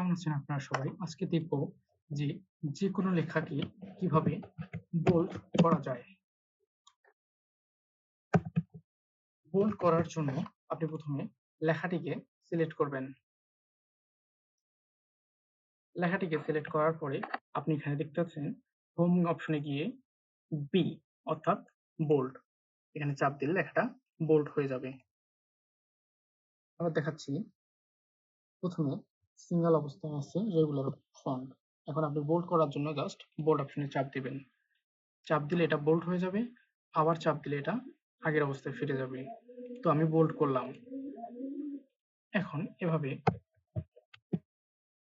কেমন আছেন আপনারা সবাই? আজকে দেখব যে যে কোনো লেখাকে কীভাবে বোল্ড করা যায়। বোল্ড করার জন্য আপনি প্রথমে লেখাটিকে সিলেক্ট করবেন। লেখাটিকে সিলেক্ট করার পরে আপনি এখানে দেখতে পাচ্ছেন হোম অপশনে গিয়ে বি অর্থাৎ বোল্ড এখানে চাপ দিলে লেখাটা বোল্ড হয়ে যাবে। আবার দেখাচ্ছি। প্রথমে সিঙ্গেল অবস্থায় আছে রেগুলার ফন্ট এখন আপনি বোল্ড করার জন্য জাস্ট বোল্ড অপশনে চাপ দিবেন। চাপ দিলে এটা বোল্ড হয়ে যাবে, আবার চাপ দিলে এটা আগের অবস্থায় ফিরে যাবে। তো আমি বোল্ড করলাম। এখন এভাবে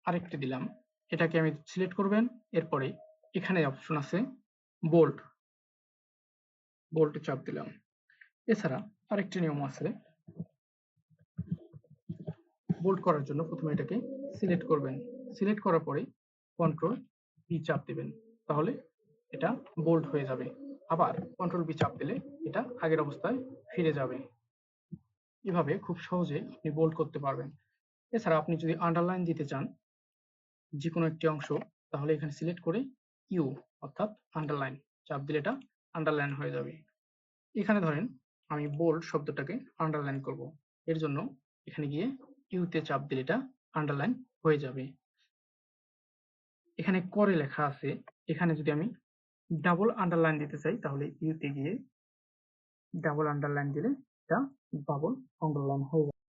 আরেকটি দিলাম। এটাকে আমি সিলেক্ট করবেন, এরপরে এখানে অপশন আছে বোল্ড বোল্ডে চাপ দিলাম। এছাড়া আরেকটি নিয়ম আছে বোল্ড করার জন্য প্রথমে এটাকে সিলেক্ট করবেন। সিলেক্ট করার পরে কন্ট্রোল বি চাপ দেবেন। তাহলে এটা বোল্ড হয়ে যাবে। আবার কন্ট্রোল বি চাপ দিলে এটা আগের অবস্থায় ফিরে যাবে। এভাবে খুব সহজে আপনি বোল্ড করতে পারবেন। এছাড়া আপনি যদি আন্ডারলাইন দিতে চান যে কোনো একটি অংশ, তাহলে এখানে সিলেক্ট করে ইউ অর্থাৎ আন্ডারলাইন চাপ দিলে এটা আন্ডারলাইন হয়ে যাবে। এখানে ধরেন আমি বোল্ড শব্দটাকে আন্ডারলাইন করব। এর জন্য এখানে গিয়ে ইউতে চাপ দিলে এটা আন্ডারলাইন হয়ে যাবে। এখানে করে লেখা আছে, এখানে যদি আমি ডাবল আন্ডারলাইন দিতে চাই, তাহলে ইউতে গিয়ে ডাবল আন্ডারলাইন দিলে এটা ডাবল আন্ডারলাইন হয়ে যাবে।